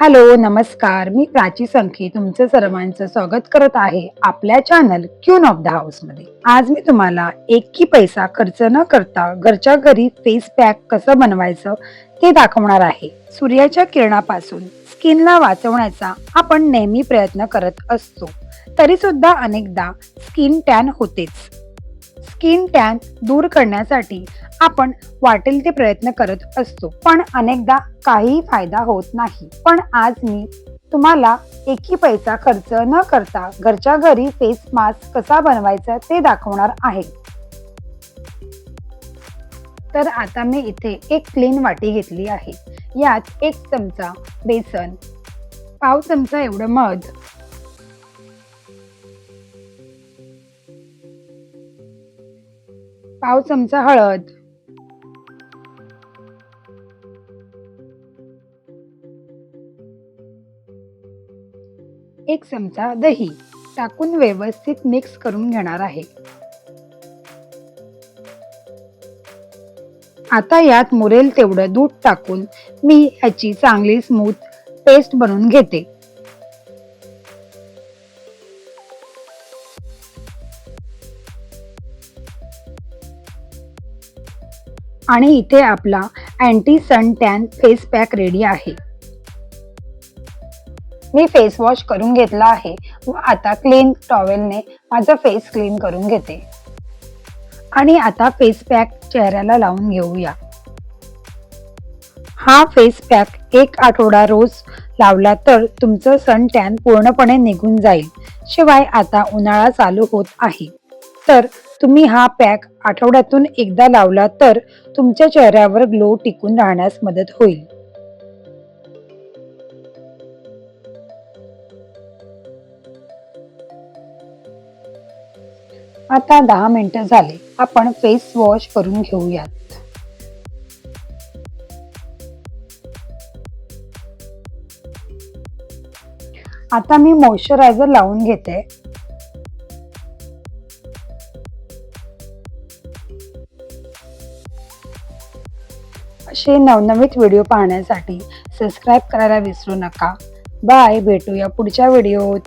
Hello नमस्कार. मी प्राची संखी. तुमचं सर्वांचं स्वागत करत आहे आपल्या चॅनल क्यून ऑफ द हाऊसमध्ये. आज मी तुम्हाला एकही पैसा खर्च न करता घरच्या घरी फेस पॅक कसं बनवायचं ते दाखवणार आहे. सूर्याच्या किरणापासून स्किनला वाचवण्याचा आपण नेहमी प्रयत्न करत असतो. तरी सुद्धा अनेकदा स्किन टॅन होतेच. स्किन टॅन दूर करण्यासाठी आपण वाटेल ते प्रयत्न करत असतो. पण अनेकदा काही फायदा होत नाही. पण आज मी तुम्हाला एकही पैसा खर्च न करता घरच्या घरी फेस मास्क कसा बनवायचा ते दाखवणार आहे. तर आता मी इथे एक क्लीन वाटी घेतली आहे. यात एक चमचा बेसन पाव चमचा एवढं मध पाव चमचा हळद. एक चमचा दही टाकून व्यवस्थित मिक्स करून घेणार आहे. आता यात मुरेल तेवढं दूध टाकून मी ह्याची चांगली स्मूथ पेस्ट बनवून घेते. आणि इथे आपला anti sun tan face pack ready आहे. मी फेस वॉश करून घेतला आहे. व आता क्लीन टॉवेलने माझा फेस क्लीन करून घेते. आणि आता फेस पॅक चेहऱ्याला लावून घेऊया. हा फेस पॅक एक आठवडा रोज लावला तर तुमचं सन टॅन पूर्णपणे निघून जाईल. शिवाय आता उन्हाळा चालू होत आहे. तर तुम्ही हा पॅक आठवड्यातून एकदा लावला तर तुमच्या चेहऱ्यावर ग्लो टिकून राहण्यास मदत होईल. आता दहा मिनिटं झाले. आपण फेस वॉश करून घेऊयात. आता मी मॉइश्चरायझर लावून घेते. असे नवनवीन व्हिडिओ पाहण्यासाठी सबस्क्राईब करायला विसरू नका. बाय भेटूया पुढच्या व्हिडिओत.